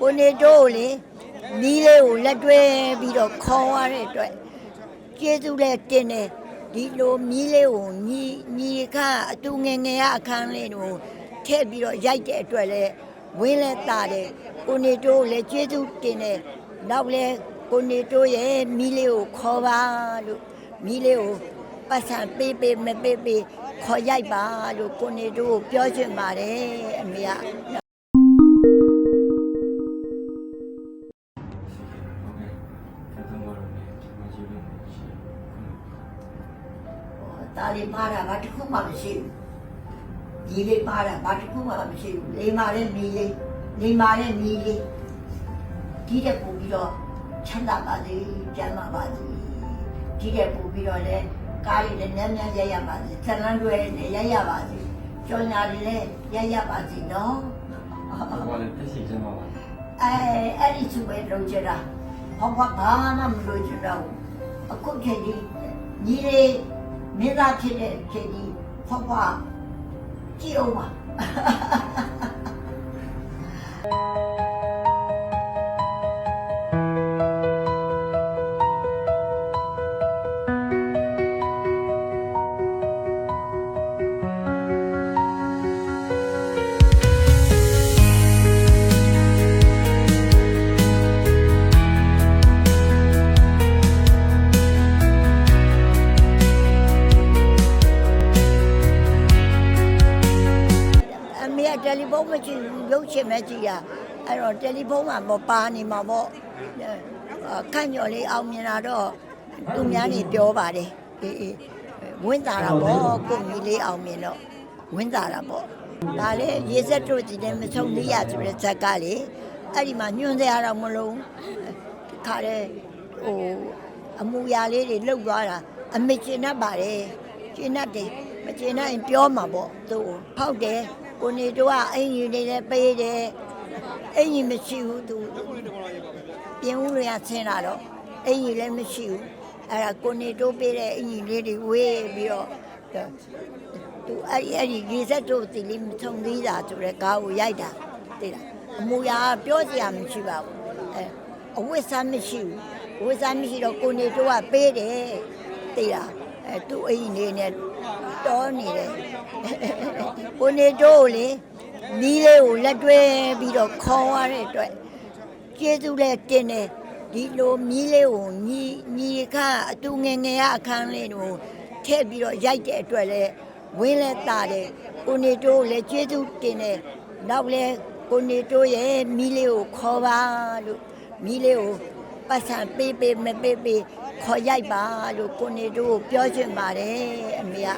ကိုနေတို့ကိုလေနီးလေးကိုလက်တွဲပြီးတော့ခေါ်ရတဲ့အတွက်ကျေးဇူးလည်းတင်တယ်ဒီလိုမီးလေးကိုညီညီခအတူငယ်ငယ်ရအခန်းလေးကိုထည့်ပြီးတော့ရိုက်တဲ့အတွက်လည်းဝင်းလဲတာတယ်ကိုနေတို့ကိုလည်းကျေးဇူးတင်တယ်နောက်လဲကိုနေတို့ရဲ့မီးလေးကိုခေါ်ပါလို့မီးလေးကိုပတ်စံပေးပေးမပေးပေးခေါ်ရိုက်ပါလို့ကိုနေတို့ကိုပြောချင်ပါတယ်အမေက ဒါလေးပါတာဘာတစ်ခုမှမရှိဘူးဒီလေးပါတာဘာတစ်ခုမှမရှိဘူးလေးမာတဲ့မီလေးလေးမာတဲ့မီလေးဒီတဲ့ပူပြီးတော့ချမ်းသာပါစေကျမ်းမာပါစေဒီတဲ့ပူပြီးတော့လည်းကားလေးလည်းညံ့ညံ့ရရပါစေဇလန်းတွေလည်းရရပါစေကြော်ညာလေးလည်းရရပါစေနော်ဘာလဲတက်ရှိကျမ်းပါပါအဲအဲ့ဒီသူပဲလုံးချတာဟောဘာဘာမှမလို့ချတော့အခုချိန်ကြီးညီလေး မင်းသားဖြစ်တဲ့ချိန်ကြီးဟောဘာ တယ်လီဖုန်းမကြည့်ဘူးရုပ်ရှင်ပဲကြည့်ရအဲ့တော့တယ်လီဖုန်းမှာမပါနေမှာပေါ့အဲခန့်ညော်လေးအောင်မြင်လာတော့သူများနေပြောပါတယ်အေးအေးဝင်းတာတာပေါ့ကိုမီလေးအောင်မြင်တော့ဝင်းတာတာပေါ့ဒါလေရေစက်တို့ဒီလည်းမဆုံးသေးရဆိုတဲ့ဇက်ကလေအဲ့ဒီမှာညွှန်စရာတော့မလုံးခါတဲ့ဟိုအမူအရာလေးတွေလှုပ်သွားတာအမေကျင်တတ်ပါတယ်ကျင်တတ်တယ်မကျင်တတ်ရင်ပြောမှာပေါ့သူဖောက်တယ် ကိုနေတို့ကအင်ကြီးနေလည်းပေးတယ်အင်ကြီးမရှိဘူးသူပြင်ဦးတွေကဆင်းလာတော့အင်ကြီးလည်းမရှိဘူးအဲ့ဒါကိုနေတို့ပေးတဲ့အင်ကြီးလေးတွေဝေးပြီးတော့သူအဲ့ဒီအဲ့ဒီရေစက်တို့တီလေးမထုံသေးတာဆိုတဲ့ကားကိုရိုက်တာသိလားအမူအရာပြောစရာမရှိပါဘူးအဲအဝတ်စားမရှိဘူးအဝတ်စားမရှိတော့ကိုနေတို့ကပေးတယ်သိလားအဲသူ့အင်ကြီးနေနဲ့ တော်နေတယ်ကိုနေတို့ကိုလေနီးလေးကိုလက်တွဲပြီးတော့ခေါ်ရတဲ့အတွက်ကျေးဇူးလည်းတင်တယ်ဒီလိုမီးလေးကိုညီညီခအတူငယ်ငယ်ရအခန်းလေးကိုထည့်ပြီးတော့ရိုက်တဲ့အတွက်လည်းဝင်းလဲတာတယ်ကိုနေတို့ကိုလည်းကျေးဇူးတင်တယ်နောက်လဲကိုနေတို့ရဲ့မီးလေးကိုခေါ်ပါလို့မီးလေးကိုပတ်စံပေးပေးမပေးပေး ခေါ်ရိုက်ပါလို့ကိုနေတို့ကိုပြောချင်ပါတယ်အမေက